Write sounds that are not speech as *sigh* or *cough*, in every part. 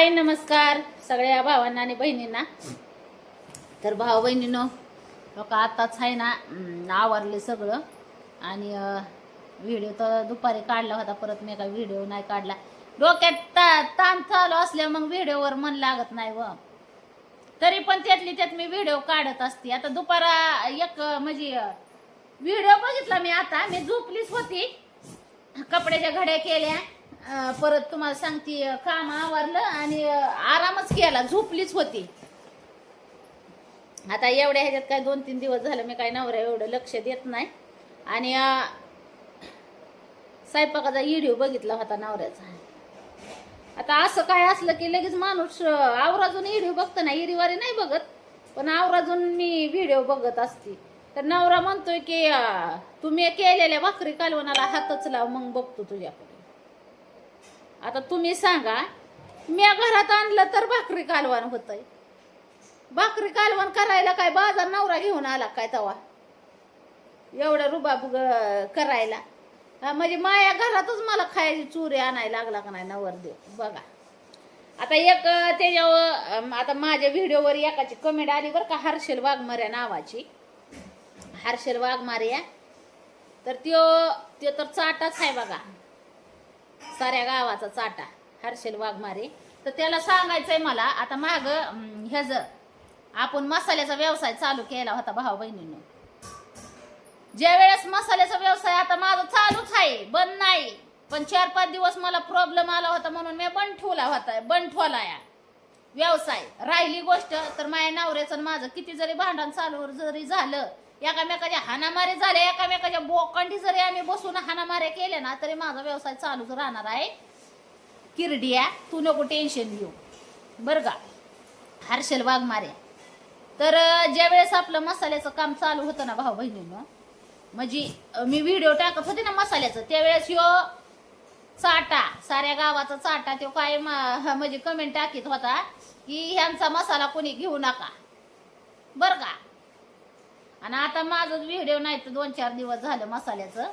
हाय नमस्कार सगळ्या भावांना आणि बहिणींना. तर भाऊ बहिणीनो लोक आत्ताच आहे ना आवरले सगळं. आणि व्हिडिओ तर दुपारी काढला होता परत मी एका व्हिडिओ नाही काढला. डोक्यात ता ताण चालू असल्या मग व्हिडिओवर मन लागत नाही व. तरी पण त्यातली त्यात मी व्हिडिओ काढत असते. आता दुपारा एक म्हणजे व्हिडिओ बघितला मी आता. मी झोपलीच होती. कपड्याच्या घड्या केल्या. परत तुम्हाला सांगते काम आवरलं आणि आरामच केला झोपलीच होती. आता एवढ्या ह्याच्यात काय दोन तीन दिवस झालं मी काय नवऱ्या एवढं लक्ष देत नाही. आणि स्वयंपाकाचा व्हिडिओ बघितला होता नवऱ्याचा. आता असं काय असलं की लगेच माणूस आवराजून व्हिडिओ बघतो ना इरीवारी नाही बघत. पण आवराजून मी व्हिडिओ बघत असते. तर नवरा म्हणतोय की तुम्ही केलेल्या भाकरी कालवणाला हातच लाव मग बघतो तुझ्याकडे. आता तुम्ही सांगा मी घरात आणलं तर भाकरी कालवण होतंय. भाकरी कालवण करायला काय बाजार नवरा घेऊन आला काय तवा? एवढा रुबाब ग- करायला. म्हणजे माया घरातच मला खायची चुरी आणायला लागला का नाही नवरदेव? बघा. आता एक त्याच्यावर आता माझ्या व्हिडिओवर एकाची कमेंट आली बरं का हर्षल वाघमाऱ्या नावाची. हर्षल वाघमाऱ्या तर त्यो त्यो तर चाटाच आहे बघा. साऱ्या गावाचा चाटा. हर्षल वाघमारे. तर त्याला सांगायचंय मला आता माग ह्याच आपण मसाल्याचा व्यवसाय चालू केला होता भाऊ बहिणींनी. ज्या वेळेस मसाल्याचा व्यवसाय आता माझा चालूच आहे बंद नाही. पण चार पाच दिवस मला प्रॉब्लेम आला होता म्हणून मी बंद ठेवला होता बंद ठेवला या व्यवसाय. राहिली गोष्ट तर माझ्या नवऱ्याचं माझं किती जरी भांडण चालू जरी झालं एकामेकाच्या हाणामारे झाले एकामेकाच्या बोकांडी जरी आम्ही बसून हाणामारे केले ना तरी माझा व्यवसाय चालूच राहणार आहे. किरडिया तू नको टेन्शन घेऊ. बरं का? हर्षल वाघमारे. तर ज्या वेळेस आपलं मसाल्याचं काम चालू होतं ना भाऊ बहिणीनं म्हणजे मी व्हिडिओ टाकत होते ना मसाल्याचं त्यावेळेस ह्यो चाटा साऱ्या गावाचा चाटा तो काय *laughs* म्हणजे कमेंट टाकीत होता की ह्यांचा मसाला कोणी घेऊ नका. बर का? आणि आता माझं व्हिडिओ नाही तर दोन चार दिवस झालं मसाल्याचं.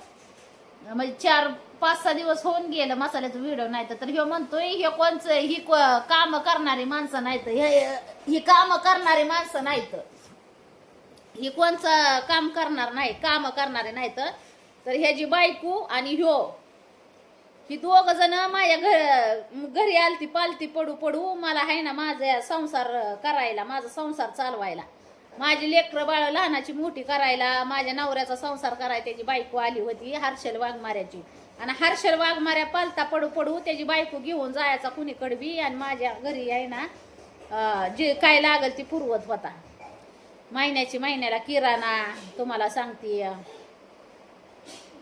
म्हणजे चार पाच सहा दिवस होऊन गेलं मसाल्याचं व्हिडिओ नाही तर. ह्यो म्हणतोय हे कोणचं ही काम करणारी माणसं नाहीत हे ही काम करणारी माणसं नाहीत ही कोणचं काम करणार नाही काम करणारे नाहीत तर. ह्याची बायको आणि ह्यो. ही दोघ जण माझ्या घर घरी आलती पालती पडू पडू. मला आहे ना माझा संसार करायला माझा संसार चालवायला. माझी लेकरं बाळ लहानाची मोठी करायला माझ्या नवऱ्याचा संसार करायला त्याची बायको आली होती हर्षल वाघमाऱ्याची. आणि हर्षल वाघमाऱ्या पालता पडू पडू त्याची बायको घेऊन जायचा कुणीकडे बी आणि माझ्या घरी आहे ना जे काय लागल ती पुरवत होता. महिन्याची महिन्याला किराणा तुम्हाला सांगते.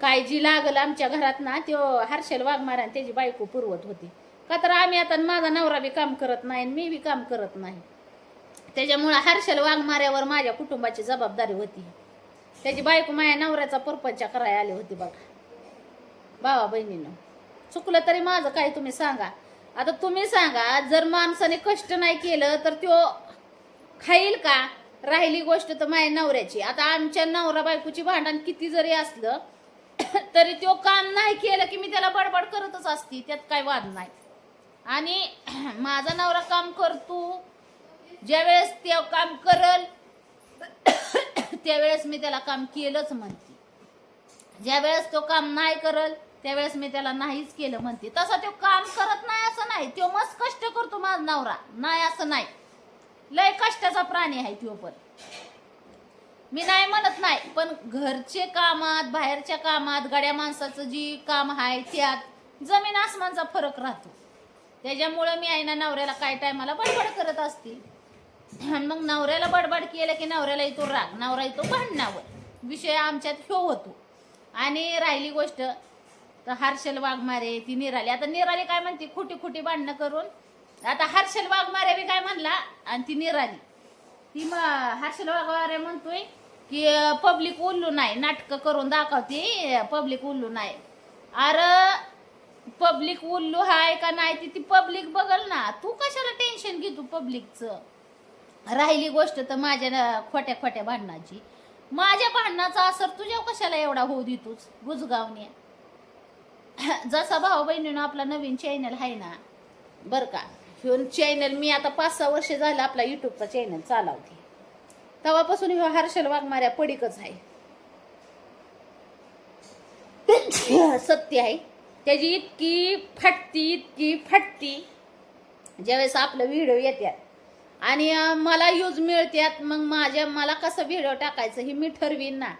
काय जी लागल आमच्या घरात ना त्यो हर्षल वाघमाऱ्याने आणि त्याची बायको पुरवत होती. का तर आम्ही आता माझा नवरा बी काम करत नाही आणि मी बी काम करत नाही. त्याच्यामुळं हर्षल वाघमाऱ्यावर माझ्या कुटुंबाची जबाबदारी होती. त्याची बायको माझ्या नवऱ्याचा परपंच करायला आली होती बघा. भावा बहिणीनं. चुकलं तरी माझं काय तुम्ही सांगा? आता तुम्ही सांगा जर माणसाने कष्ट नाही केलं तर तो खाईल का? राहिली गोष्ट तर माझ्या नवऱ्याची. आता आमच्या नवरा बायकोची भांडण किती जरी असलं *coughs* तरी तो काम नाही केलं की मी त्याला बडबड करतच असती. त्यात काय वाद नाही. आणि *coughs* माझा नवरा काम करतो. ज्यावेळेस ते काम करल त्यावेळेस मी त्याला काम केलंच म्हणते. ज्या वेळेस तो काम नाही करल त्यावेळेस मी त्याला नाहीच केलं म्हणते. तसा तो काम करत नाही असं नाही. तो मस्त कष्ट करतो माझा नवरा. नाही असं नाही. लय कष्टाचा प्राणी आहे तो पण. मी नाही म्हणत नाही पण घरचे कामात बाहेरच्या कामात गड्या माणसाचं जी काम आहे त्यात जमीन आसमानचा फरक राहतो. त्याच्यामुळं मी आहे ना नवऱ्याला काय टायमाला बडबड करत असते. मग नवऱ्याला बडबड केलं की नवऱ्याला येतो राग नवरा येतो भांडणावर. विषय आमच्यात ह्यो होतो. आणि राहिली गोष्ट तर हर्षल वाघमारे ती निराली. आता निराली काय म्हणते? खोटी खोटी भांडणं करून. आता हर्षल वाघमारे बी काय म्हणला? आणि ती निराली. ती मग हर्षल वाघमारे म्हणतोय की पब्लिक उल्लू नाही नाटकं करून दाखवते. पब्लिक उल्लू नाही. अरे पब्लिक उल्लू हाय का नाही? ती ती पब्लिक बघल ना. तू कशाला टेन्शन घेतो पब्लिकचं राहिली गोष्ट तर माझ्या खोट्या खोट्या भांडणाची. माझ्या भांडणाचा असर तुझ्या कशाला एवढा होऊ देतोच गुजगावने? जसा भाऊ बहिणीनं आपला नवीन चॅनल आहे ना बरं का? ह्यो चॅनल मी आता पाच सहा वर्ष झालं आपला युट्यूबचा चॅनल चालवते. तेव्हापासून ह्यो हर्षल वाघमाऱ्या पडिकच आहे. सत्य आहे. त्याची इतकी फाटती इतकी फाटती. ज्यावेळेस आपलं व्हिडिओ येतात आणि मला यूज मिळत्यात. मग माझ्या मला कसं व्हिडिओ टाकायचं हे मी ठरवीन ना.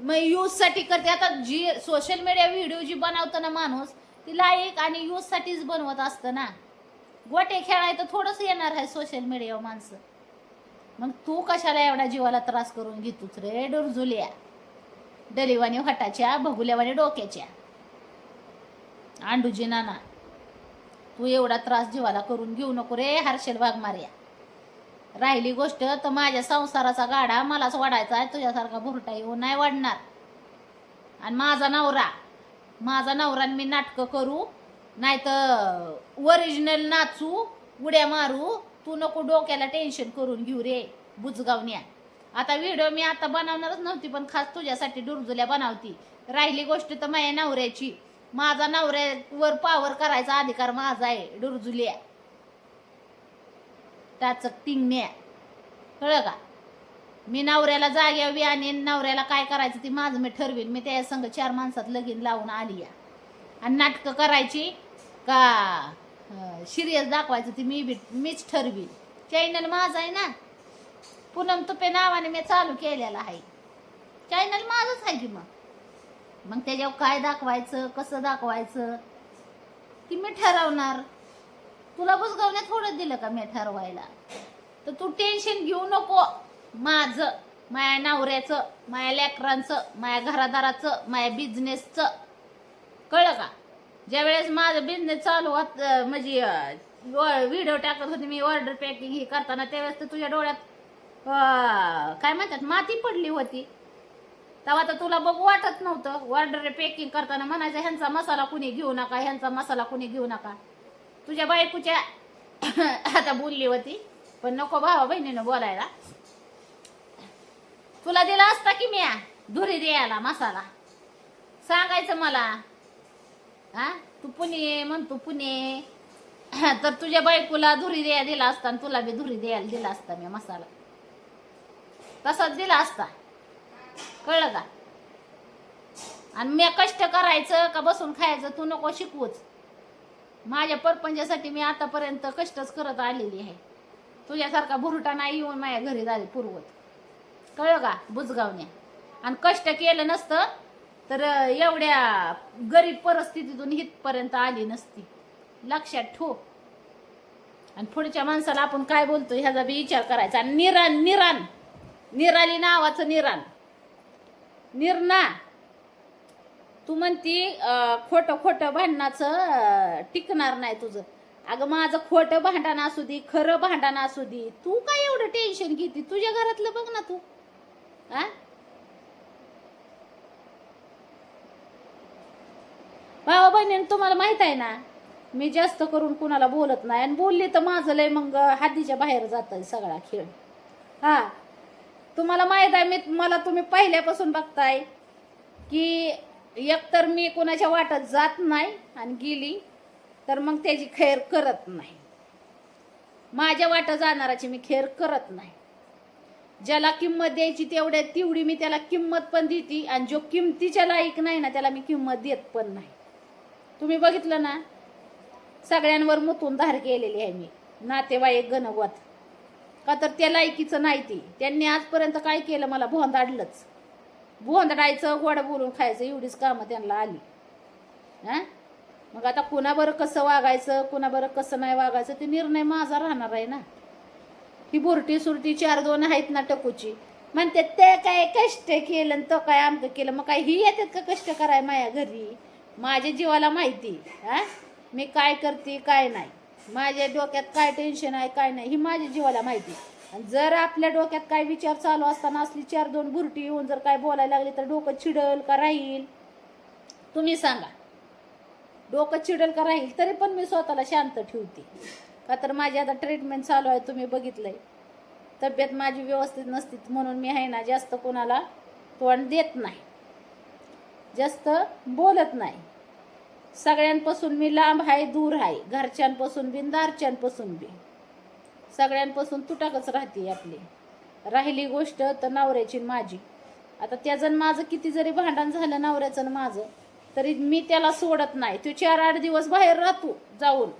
मग यूजसाठी करते. आता जी सोशल मीडिया व्हिडिओ जी बनवतं ना माणूस ती लाईक आणि यूजसाठीच बनवत असतं ना. गोटे खेळाय तर थोडंसं येणार आहे सोशल मीडियावर माणसं. मग तू कशाला एवढा जीवाला त्रास करून घेतोच रे डोरजुल्या डलिवानी हटाच्या भगुल्यावानी डोक्याच्या. आंडूजी नाना तू एवढा त्रास जीवाला करून घेऊ नको रे हर्षल वाघमार्या. राहिली गोष्ट तर माझ्या संसाराचा गाडा मलाच वाढायचा आहे तुझ्यासारखा भुरटा येऊन नाही वाढणार. आणि माझा नवरा माझा नवरा आणि मी नाटकं करू नाही तर ओरिजिनल नाचू उड्या मारू तू नको डोक्याला टेन्शन करून घेऊ रे बुजगावण्या. आता व्हिडिओ मी आता बनवणारच नव्हती पण खास तुझ्यासाठी डुरजुल्या बनवती. राहिली गोष्ट तर माझ्या नवऱ्याची. माझा नवऱ्यावर पावर करायचा अधिकार माझा आहे डुरजुल्या. टाचक टिंगण्या कळलं का? मी नवऱ्याला जाग्यावी आणि नवऱ्याला काय करायचं ती माझं मी ठरवीन. मी त्या संग चार माणसात लगीन लावून आली या. आणि नाटकं करायची का सिरियस दाखवायचं ती मी बी मीच ठरवीन. चॅनल माझा आहे ना? पूनम तुपे नावाने मी चालू केलेला आहे. चॅनल माझंच आहे की मग? मग त्याच्यावर काय दाखवायचं कसं दाखवायचं? ती मी ठरवणार. तुला बुजगावने थोडं दिलं का मी ठरवायला? तर तू टेन्शन घेऊ नको. माझं माया नवऱ्याचं माया लेकरांचं माया घरादाराचं माया बिझनेसचं कळलं का? ज्यावेळेस माझं बिझनेस चालू होत म्हणजे व्हिडिओ टाकत होते मी ऑर्डर पॅकिंग ही करताना त्यावेळेस तर तुझ्या डोळ्यात काय म्हणतात माती पडली होती. तेव्हा तर तुला बघू वाटत नव्हतं. ऑर्डर पॅकिंग करताना म्हणायचं ह्यांचा मसाला कुणी घेऊ नका ह्यांचा मसाला कुणी घेऊ नका. तुझ्या बायकोच्या *coughs* आता बोलली होती पण नको भावा बहिणीनं बोलायला. तुला दिला असता की म्या? धुरी द्यायला मसाला. सांगायचं मला. हा? तू पुणे म्हणतो पुणे. *coughs* तर तुझ्या बायकोला धुरी द्या दिला असता आणि तुला बी धुरी द्यायला दिला असता मी मसाला. तसाच दिला असता. कळलं का? आणि मी कष्ट करायचं का बसून खायचं? तू नको शिकवूच. माझ्या परपंजासाठी मी आतापर्यंत कष्टच करत आलेली आहे. तुझ्यासारखा भुरटा नाही येऊन माझ्या घरी झाली पूर्वत. कळलं का बुजगावण्या आणि कष्ट केलं नसतं तर एवढ्या गरीब परिस्थितीतून इथपर्यंत आली नसती. लक्षात ठेव. आणि पुढच्या माणसाला आपण काय बोलतो ह्याचा बी विचार करायचा. आणि निरान निरान. निराली नावाचं निरान. निरना. तू म्हणती खोटं खोटं भांडणाचं टिकणार नाही तुझं. अगं माझं खोटं भांडण असू दे खरं भांडण असू दे तू काय एवढं टेन्शन घेते? तुझ्या घरातलं बघ ना तू. आ? भावा बहिणी तुम्हाला माहीत आहे ना मी जास्त करून कुणाला बोलत नाही. आणि बोलली तर माझं लय मग हातीच्या बाहेर जात सगळा खेळ. हा. तुम्हाला माहीत आहे मी मला तुम्ही पहिल्यापासून बघताय की एकतर मी कोणाच्या वाटत जात नाही आणि गेली तर मग त्याची खैर करत नाही. माझ्या वाटं जाणाराची मी खेर करत नाही. ज्याला किंमत द्यायची तेवढ्या तेवढी मी त्याला किंमत पण देते आणि जो किमतीच्या लायक नाही ना त्याला मी किंमत देत पण नाही. तुम्ही बघितलं ना? सगळ्यांवर मुतून धार केलेली आहे मी. नातेवाईक गणवत. का तर त्या लायकीचं नाही ती. त्यांनी आजपर्यंत काय केलं? मला भोंदाडलंच. भोंदडायचं गोड बोलून खायचं एवढीच कामं त्यांना आली. हां? मग आता कुणाबरं कसं वागायचं कुणाबरं कसं नाही वागायचं ते निर्णय माझा राहणार आहे ना. ही बुरटी सुरटी चार दोन आहेत ना टकूची. म्हणते ते काय कष्ट केलं आणि तो काय आमचं केलं मग काय ही येतात का कष्ट कराय माझ्या घरी? माझ्या जीवाला माहिती हां? मी काय करते काय नाही? माझ्या डोक्यात काय टेन्शन आहे काय नाही? ही माझ्या जीवाला माहिती जर आपल्या डोक्यात काय विचार चालू असताना असली चार दोन बुरटी येऊन जर काय बोलायला लागली तर डोकं चिडल का राहील? तुम्ही सांगा. डोकं चिडल का राहील? तरी पण मी स्वतःला शांत ठेवते. का तर माझी आता ट्रीटमेंट चालू आहे तुम्ही बघितलंय. तब्येत माझी व्यवस्थित नसती म्हणून मी आहे ना जास्त कोणाला तोंड देत नाही. जास्त बोलत नाही. सगळ्यांपासून मी लांब आहे दूर आहे. घरच्यांपासून बी दारच्यांपासून बी. सगळ्यांपासून तुटाकच राहते आपली. राहिली गोष्ट तर नवऱ्याची माझी. आता त्याचं माझं किती जरी भांडण झालं नवऱ्याचं आणि माझं तरी मी त्याला सोडत नाही. तो चार आठ दिवस बाहेर राहतो जाऊन.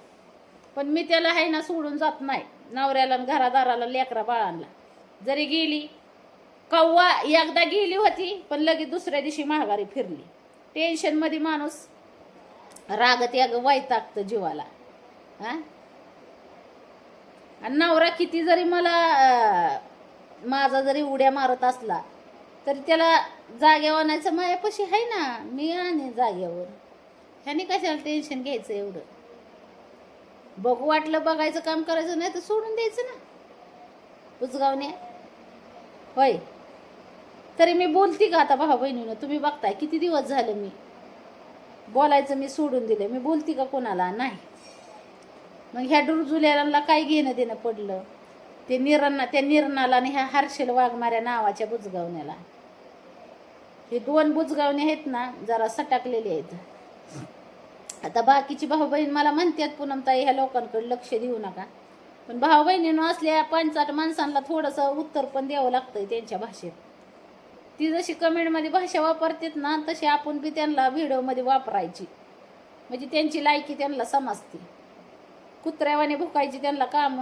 पण मी त्याला आहे ना सोडून जात नाही. नवऱ्याला घरादाराला लेकरा बाळांना. जरी गेली कव्वा एकदा गेली होती पण लगेच दुसऱ्या दिवशी महागारी फिरली. टेन्शनमध्ये माणूस रागत या वैतागतं जीवाला. हां? आणि नवरा किती जरी मला माझा जरी उड्या मारत असला तरी त्याला जाग्यावर आणायचं मायापाशी आहे ना. मी आणि जाग्यावर ह्याने कशाला टेन्शन घ्यायचं एवढं? बघू वाटलं बघायचं काम करायचं नाही तर सोडून द्यायचं ना. उजगावने होय. तरी मी बोलती का आता भाऊ बहिणीनं? तुम्ही बघताय किती दिवस झालं मी? बोलायचं मी सोडून दिलं मी बोलती का कोणाला? नाही. मग ह्या डुरजुल्याला काय घेणं देणं पडलं? ते निरणा त्या निर्णाला आणि ह्या हर्षल वाघमाऱ्या नावाच्या बुजगावण्याला. हे दोन बुजगावणे आहेत ना जरा सटाकलेले आहेत. आता बाकीची भाऊ बहीण मला म्हणतात पूनमताई ह्या लोकांकडे लक्ष देऊ नका. पण भाऊ बहिणीनं असल्या पंचाट माणसांना थोडंसं उत्तर पण द्यावं लागतंय त्यांच्या भाषेत. ती जशी कमेंटमध्ये भाषा वापरतात ना तशी आपण बी त्यांना व्हिडिओमध्ये वापरायची. म्हणजे त्यांची लायकी त्यांना समजते. कुत्र्यावाने भुकायची त्यांना काम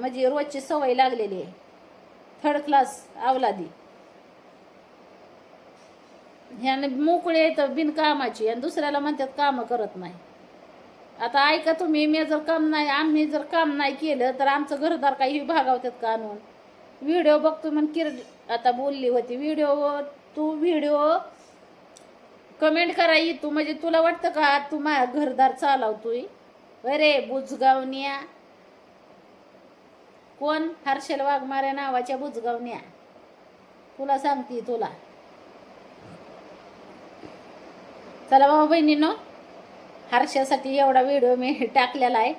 म्हणजे रोजची सवय लागलेली आहे. थर्ड क्लास अवलादी. ह्याने मोकळे येतं बिनकामाची आणि दुसऱ्याला म्हणतात कामं करत नाही. आता ऐका तुम्ही मी जर काम नाही आम्ही जर काम नाही केलं तर आमचं घरदार काही भागावतात का आणून? व्हिडिओ बघतो म्हण किर आता बोलली होती. व्हिडिओ तू व्हिडिओ कमेंट करायची तू म्हणजे तुला वाटतं का तू माझ्या घरदार चालवतोय? अरे बुजगावण्या कोण? हर्षल वाघमाऱ्या नावाच्या बुजगावण्या तुला सांगते तुला. चला भाऊ बहिणीनो हर्षासाठी एवढा व्हिडिओ मी टाकलेला आहे.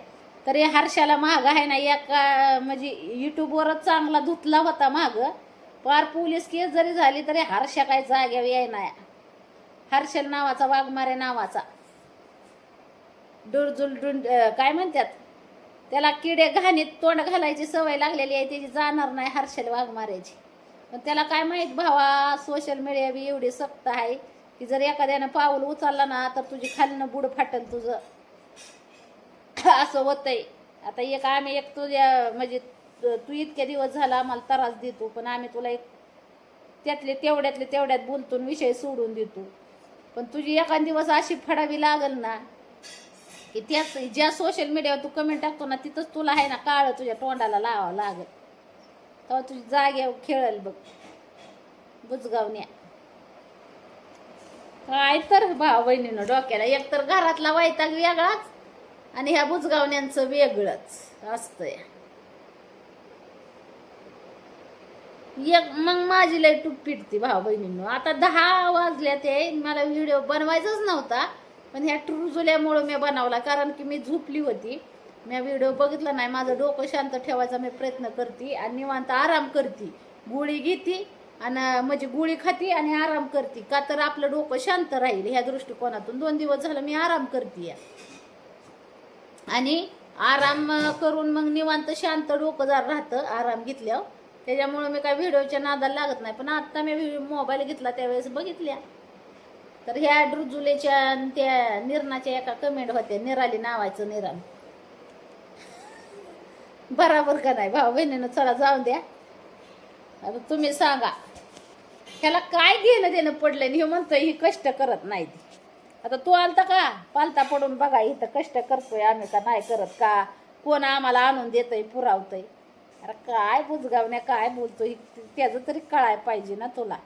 तरी हर्षाला महाग आहे ना एका म्हणजे युट्यूबवरच चांगला धुतला होता महाग पार पोलीस केस जरी झाली तरी हर्षा काय जाग्यावी आहे ना हर्षल नावाचा वाघमारे नावाचा. डुरजुल डुंड काय म्हणतात? त्याला किडे घाणीत तोंड घालायची सवय लागलेली आहे त्याची जाणार नाही हर्षल मारायची. पण त्याला काय माहीत भावा सोशल मीडिया बी एवढी सक्त आहे की जर एखाद्यानं पाऊल उचलला ना तर तुझी खालनं बुड फाटल तुझं. असं होतंय. आता एक आम्ही एक तुझ्या म्हणजे तू इतके दिवस झाला आम्हाला त्रास देतो पण आम्ही तुला एक त्यातले तेवढ्यातले तेवढ्यात बोलतून विषय सोडून देतो. पण तुझी एखाद दिवस अशी फडावी लागल ना की त्याच ज्या सोशल मीडियावर तू कमेंट टाकतो ना तिथंच तुला आहे ना काळ तुझ्या तोंडाला लावावं लागल. तेव्हा तुझी जाग्यावर खेळल बघ. बुजगावण्या. काय तर भाऊ बहिणीनं डोक्याला. एक तर घरातला वैताग वेगळाच आणि ह्या बुजगावण्यांचं वेगळंच. असतं एक मग माझी लय टूप पिटती भाऊ बहिणींनो आता दहा वाजल्या ते मला व्हिडिओ बनवायचाच नव्हता. पण ह्या ट्रुजुल्यामुळं मी बनवला कारण की मी झोपली होती. मी व्हिडिओ बघितला नाही माझं डोकं शांत ठेवायचा मी प्रयत्न करते आणि निवांत आराम करते. गोळी घेते आणि म्हणजे गोळी खाती आणि आराम करते. का तर आपलं डोकं शांत राहील ह्या दृष्टिकोनातून. दोन दिवस झालं मी आराम करते आणि आराम करून मग निवांत शांत डोकं जर राहतं आराम घेतल्यावर त्याच्यामुळं मी काय व्हिडिओच्या नादाला लागत नाही. पण आत्ता मी मोबाईल घेतला त्यावेळेस बघितल्या. तर ह्या ड्रुजुलेच्या आणि त्या निर्णाच्या एका कमेंट होत्या निराली नावाचं निराण बराबर का नाही? भाऊ बहिणीनं चला जाऊन द्या. आता तुम्ही सांगा. ह्याला काय घेणं देणं पडलं आणि हे म्हणतो ही कष्ट करत नाही ती. आता तू आलता का? पालता पडून बघा इथं कष्ट करतोय आम्ही का नाही करत का? कोण आम्हाला आणून देतय पुरावतय? अरे काय बुजगावण्या काय बोलतोय? त्याचं तरी कळाय पाहिजे ना तुला.